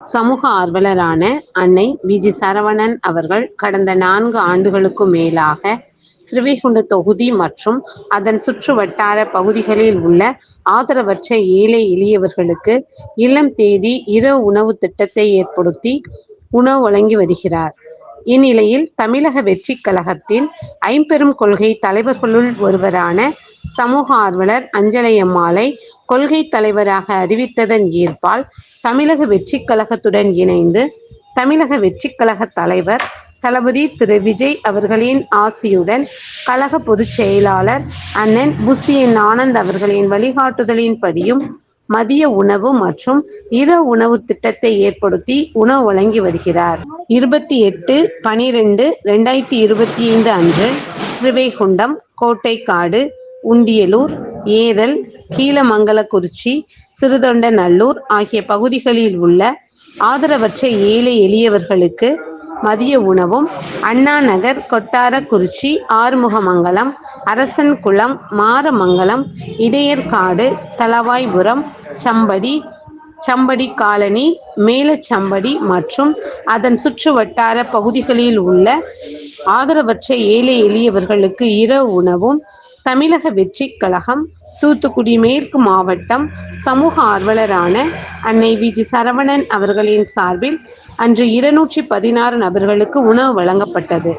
சமூக ஆர்வலரான அன்னை விஜி சரவணன் அவர்கள் கடந்த நான்கு ஆண்டுகளுக்கு மேலாக ஸ்ரீவைகுண்ட தொகுதி மற்றும் அதன் சுற்று வட்டார பகுதிகளில் உள்ள ஆதரவற்ற ஏழை எளியவர்களுக்கு இல்லம் தேடி இரவு உணவு திட்டத்தை ஏற்படுத்தி உணவு வழங்கி வருகிறார். இந்நிலையில் தமிழக வெற்றி கழகத்தின் ஐம்பெரும் கொள்கை தலைவர்களுள் ஒருவரான சமூக ஆர்வலர் அஞ்சலையம்மாளை கொள்கைத் தலைவராக அறிவித்ததன் ஈர்ப்பால் தமிழக வெற்றி கழகத்துடன் இணைந்து தமிழக வெற்றி கழக தலைவர் தளபதி திரு. விஜய் அவர்களின் ஆசியுடன் கழக பொதுச் செயலாளர் அண்ணன் புசியன் ஆனந்த் அவர்களின் வழிகாட்டுதலின்படியும் மதிய உணவு மற்றும் இரவு உணவு திட்டத்தை ஏற்படுத்தி உணவு வழங்கி வருகிறார். இருபத்தி எட்டு பனிரெண்டு ரெண்டாயிரத்தி இருபத்தி ஐந்து அன்று ஸ்ரீவைகுண்டம் கோட்டைக்காடு உண்டியலூர் ஏரல் கீழமங்கலக்குறிச்சி சிறுதொண்டநல்லூர் ஆகிய பகுதிகளில் உள்ள ஆதரவற்ற ஏழை எளியவர்களுக்கு மதிய உணவும் அண்ணாநகர் கொட்டாரக்குறிச்சி ஆறுமுகமங்கலம் அரசன்குளம் மாரமங்கலம் இடையர்காடு தளவாய்புரம் சம்படி சம்படி காலனி மேலச்சம்படி மற்றும் அதன் சுற்று வட்டார பகுதிகளில் உள்ள ஆதரவற்ற ஏழை எளியவர்களுக்கு இரவு உணவும் தமிழக வெற்றி கழகம் தூத்துக்குடி மேற்கு மாவட்டம் சமூக ஆர்வலரான அன்னை வி. ஜி. சரவணன் அவர்களின் சார்பில் அன்று இருநூற்றி பதினாறு நபர்களுக்கு உணவு வழங்கப்பட்டது.